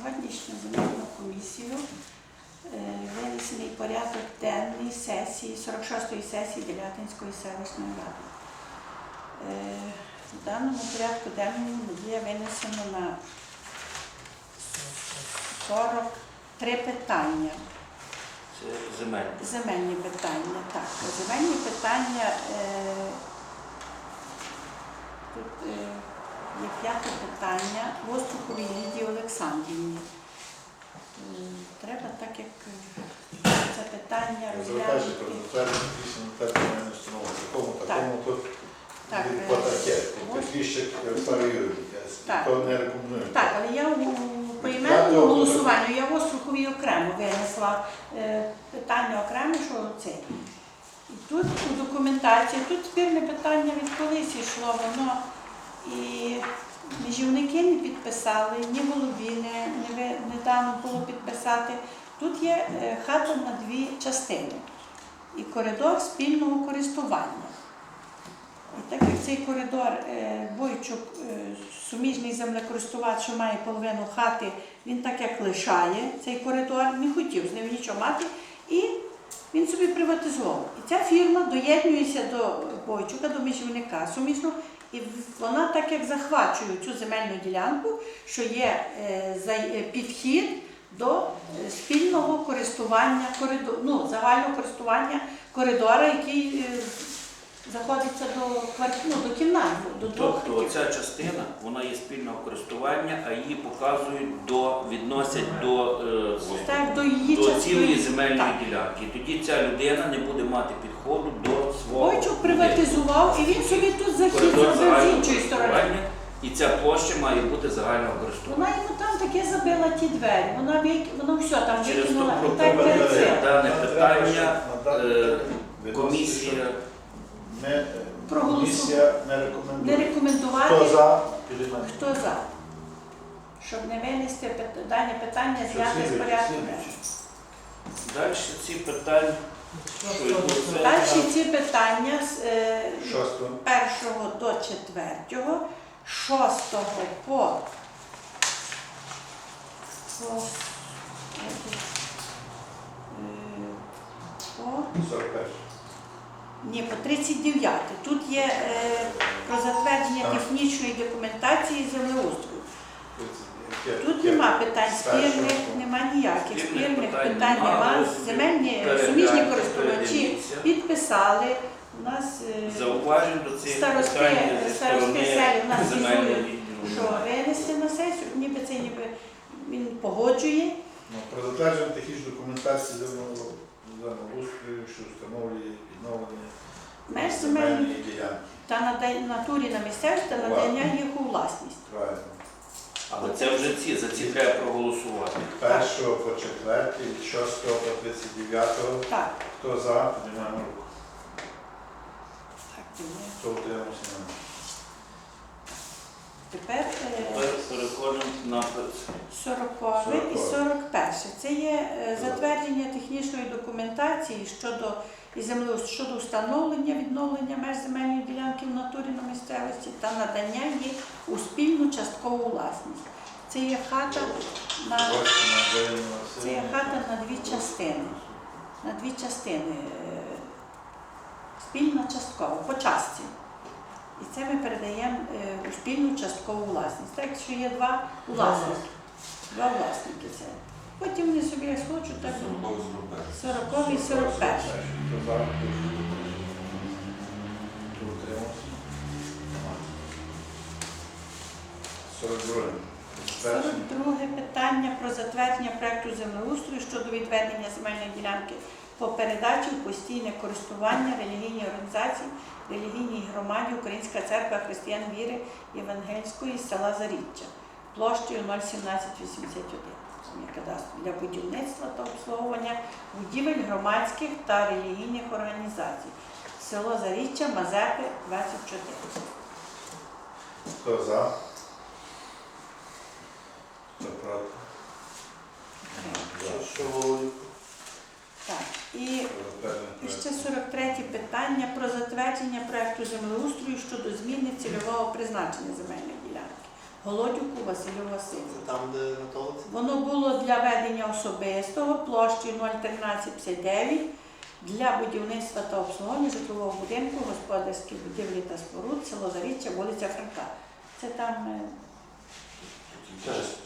сьогоднішню земельну комісію е, винесений порядок денний сесії 46-ї сесії Делятинської селищної ради. Е, В даному порядку денному є винесено на 43 питання. Це земельні. Земельні питання, так. Земельні питання. Е, тут є п'яте питання Воструховій Лідії Олександрівні. Е, треба так, як е, це питання розглянути. Так, але я у Я поіменному голосуванню я Воструховій окремо винесла е, питання окремо, що це. Тут у документації, тут спірне питання від колись йшло, воно і межівники не підписали, ні голові не, не, не дано було підписати. Тут є е, хата на дві частини і коридор спільного користування. І так як цей коридор е, Бойчук, е, суміжний землекористувач, що має половину хати, він так як лишає цей коридор, не хотів з ним нічого мати, і він собі приватизував. І ця фірма доєднується до Бойчука, до межівника суміжно, і вона так як захвачує цю земельну ділянку, що є е, е, підхід до е, спільного користування коридору, ну, загального користування коридора, який заходиться до квартир, ну, до кімнат, до двох. Тобто ця частина вона є спільного користування, а її показують до відносять до, Так, до її до цілої земельної Так. ділянки. І тоді ця людина не буде мати підходу до свого Бойчук приватизував і він собі тут захід коридор зробив з загального іншої сторони. користування, і ця площа має бути загального користування. Вона йому там таке забила ті двері, вона вик... вона все там Через викинула і так перед цим. Дане питання е, комісія Не, е, Проголосуй. комісія не Не рекомендує. рекомендувати, Хто за? Підіймайте. хто за? Щоб не винести пит- дане питання зняти з порядку. далі ці питання. Далі ці питання з е, першого до четвертого, шостого по, по, е, по ні, по 39. Тут є е, про затвердження технічної документації землеустрою. 39. Тут нема питань спірних, нема ніяких Спірних питань нема. Земельні суміжні користувачі підписали. У нас е, Зауважень до цих Старости- селі в нас візують, що винести на сесію, ніби це ніби він погоджує. Ну, Про затвердження технічної документації земельного землеустрою, що встановлює відновлення Меж земельної ділянки. та нада- натурі на місцевість та надання їх у власність. Правильно. Але це вже ці, за ці треба проголосувати. Першого по четвертий, від шостого по 39. Так, Хто за, піднімаємо руку. так тоді. Хто утримався? Тепер е, Тепер переходимо на 40 і 41. Це є е, затвердження технічної документації щодо і землеустрою щодо встановлення відновлення меж земельної ділянки в натурі на місцевості та надання її у спільну часткову власність. Це є хата на це є хата на дві частини. На дві частини. е, Спільна часткова, по частці. І це ми передаємо е, у спільну часткову власність. Так що є два власники. Два власники це. Потім вони собі як хочуть, так 40 і 41. Хто за? Хто утримався? 42. Питання про затвердження проекту землеустрою щодо відведення земельної ділянки по передачі в постійне користування релігійній організації, релігійній громаді Українська церква християн віри Євангельської з села Заріччя площею 01781 Це кадастр для будівництва та обслуговування будівель громадських та релігійних організацій. Село Заріччя, Мазепи, 24. Хто за? Хто проти? Так, і ще 43 питання про затвердження проекту землеустрою щодо зміни цільового призначення земельної ділянки. Голодюку Василю Васильовичу. Там, де на толиці? Воно було для ведення особистого площею 01359 для будівництва та обслуговування житлового будинку, господарські будівлі та споруд, село Заріччя, вулиця Франка. Це там е,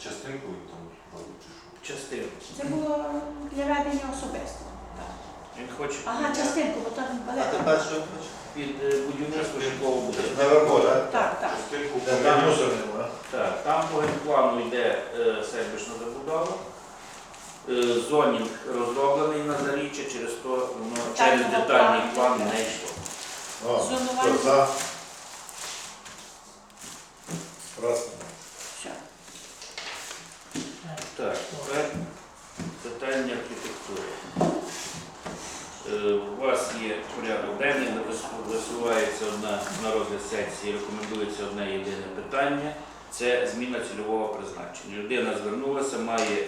Частинку там чи це було для ведення особистого. Він хоче Ага, частинку, бо там А тепер що хочеш? Під е, будівництво житлового будинку. Наверху, так? Так, так. Де там мусор нема. Так, там по генплану йде е, сервісна забудова. Е, Зонінг розроблений на заріччя, через то воно через Детального детальний плану. план не йшло. О, Зонування. хто за? Раз. Все. Так, тепер питання архітектури. Е, У вас є порядок денний, де висувається одна на розгляд сесії, рекомендується одне єдине питання. Це зміна цільового призначення. Людина звернулася, має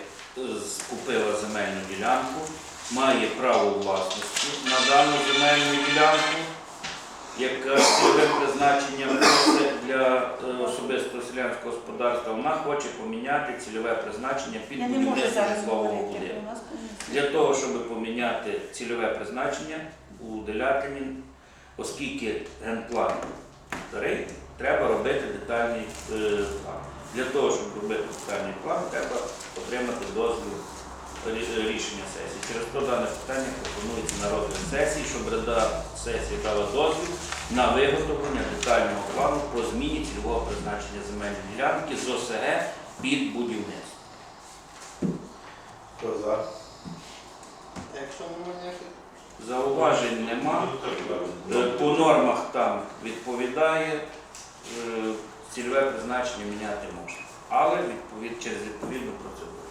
купила земельну ділянку, має право власності на дану земельну ділянку, яка цільовим призначенням це для е, особистого селянського господарства. Вона хоче поміняти цільове призначення під Я не можу будівництво зараз житлового говорити. будинку. У нас комісія. Для того, щоб поміняти цільове призначення у Делятині, оскільки генплан старий, треба робити детальний е, план. Для того, щоб робити детальний план, треба отримати дозвіл рішення сесії. Через то дане питання пропонується на розгляд сесії, щоб рада сесії дала дозвіл на виготовлення детального плану по зміні цільового призначення земельної ділянки з ОСГ під будівництво. Хто за? Якщо немає ніяких Зауважень нема. Ну, Е. По нормах там відповідає, е, цільове призначення міняти можна, але відповід, через відповідну процедуру.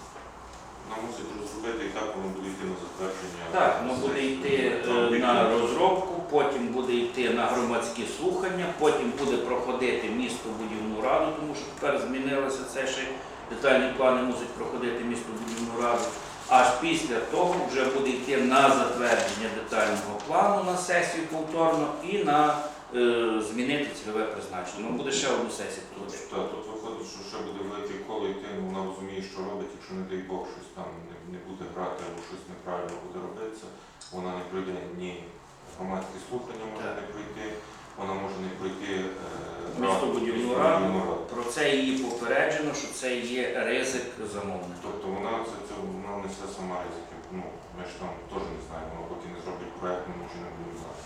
Нам мусить розробити і так воно буде йти на затвердження. Так, воно буде йти е, на розробку, потім буде йти на громадські слухання, потім буде проходити містобудівну раду, тому що тепер змінилося це ще детальні плани мусять проходити містобудівну раду. Аж після того вже буде йти на затвердження детального плану на сесію повторно і на змінити цільове призначення. Ну буде ще одну сесію проводити. Так, тут виходить, що ще буде велике коло йти, ну, вона розуміє, що робить, якщо не дай Бог щось там не, не буде грати або щось неправильно буде робитися, вона не пройде ні громадські слухання може Так. не пройти, вона може не пройти е, Містобудівну раду. раду. Про це її попереджено, що це є ризик замовника. Тобто вона це, це вона несе сама ризики. Ну, ми ж там теж не знаємо, вона поки не зробить проєкт, ми нічого не будемо знати.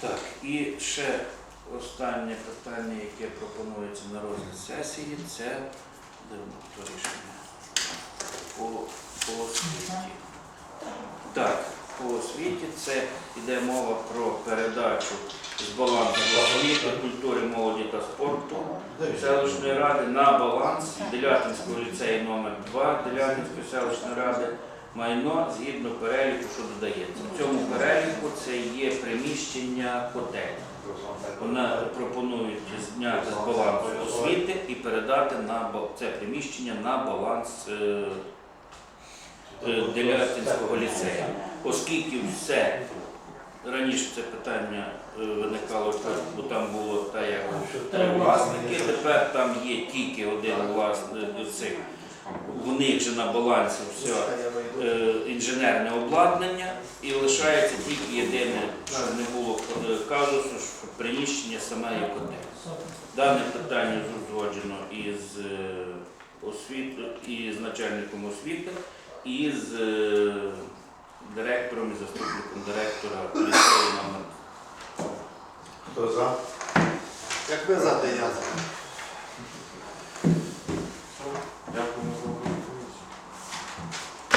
Так, і ще останнє питання, яке пропонується на розгляд сесії, це то рішення? По, по освіті. Так, по освіті це йде мова про передачу з балансу освіти, культури, молоді та спорту селищної ради на баланс Делятинського ліцею номер 2 Делятинської селищної ради майно згідно переліку, що додається. В цьому переліку це є приміщення котель. Вона пропонують зняти з балансу освіти і передати на це приміщення на баланс е, е, Делятинського ліцею. Оскільки все раніше це питання е, виникало, бо там було та як три власники, тепер там є тільки один власник цих. В них же на балансі все е, інженерне обладнання і лишається тільки єдине, щоб не було е, казусу, що приміщення саме є котель. Дане питання узгоджено із е, освіт, із начальником освіти, і з директором і заступником директора ліцею номер. Хто за? Як ви за, то я за.